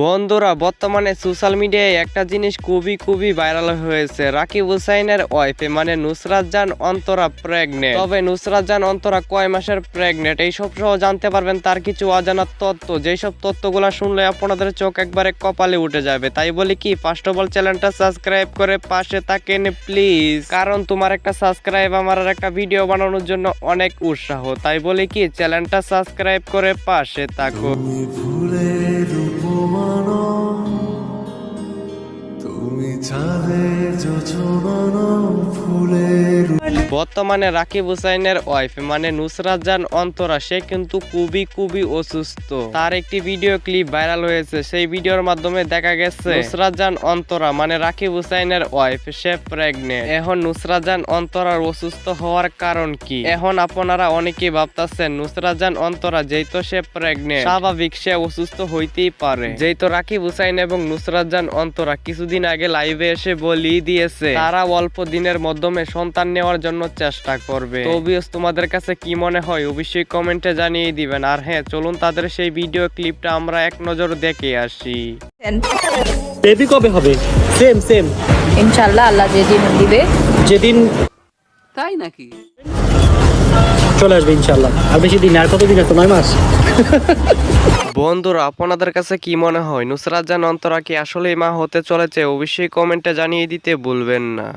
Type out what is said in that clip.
বন্ধুরা, বর্তমানে সোশ্যাল মিডিয়ায় একটা জিনিস খুবই খুবই ভাইরাল হয়েছে। রাকিব হুসাইনের ওয়াইফে মানে নুসরাত জান অন্তরা প্রেগনেন্ট তবে নুসরাত জান অন্তরা কয় মাসের প্রেগনেন্ট এইসব সহ জানতে পারবেন, তার কিছু অজানা তথ্য যেসব তথ্যগুলো শুনলে আপনাদের চোখ একবারে কপালে উঠে যাবে। তাই বলি কি ফার্স্ট অফ অল চ্যানেলটা সাবস্ক্রাইব করে পাশে থাকেন প্লিজ কারণ তোমার একটা সাবস্ক্রাইব আমার একটা ভিডিও বানানোর জন্য অনেক উৎসাহ। তাই বলি কি চ্যানেলটা সাবস্ক্রাইব করে পাশে থাকো। তুমি চাঁদের যোজমান ফুলের বর্তমানে রাকিব হুসাইনের ওয়াইফ মানে নুসরাত জান অন্তরা, সে কিন্তু খুবই খুবই অসুস্থ। তার একটি ভিডিও ক্লিপ ভাইরাল হয়েছে, সেই ভিডিওর মাধ্যমে দেখা গেছে নুসরাত জান অন্তরা মানে রাকিব হুসাইনের ওয়াইফ সে প্রেগনেন্ট এখন নুসরাত জান অন্তরার অসুস্থ হওয়ার কারণ কি? এখন আপনারা অনেকেই ভাবতাছেন, নুসরাত জান অন্তরা যেহেতু সে প্রেগনেন্ট স্বাভাবিক সে অসুস্থ হইতেই পারে। যেহেতু রাকিব হুসাইন এবং নুসরাত জান অন্তরা কিছুদিন আগে লাইভে এসে বলি দিয়েছে, তারা অল্প দিনের মাধ্যমে সন্তান নেওয়ার জন্য চেষ্টা করবে। তো তোমাদের কাছে কি মনে হয়? অবশ্যই কমেন্টে জানিয়ে দিবেন। আর হ্যাঁ চলুন তাদের সেই ভিডিও ক্লিপটা আমরা এক নজর দেখে আসি। বেবি কবে হবে? সেম সেম ইনশাল্লাহ আল্লাহ যেদিন দিবে। যেদিন তাই নাকি? চলে আসবে ইনশাল্লাহ আর বেশি দিন আর কতদিন আছে? নয় মাস। বন্ধুরা আপনাদের কাছে কি মনে হয়? নুসরাত জান অন্তরা কি আসলে মা হতে চলেছে? অবশ্যই কমেন্টে জানিয়ে দিতে ভুলবেন না।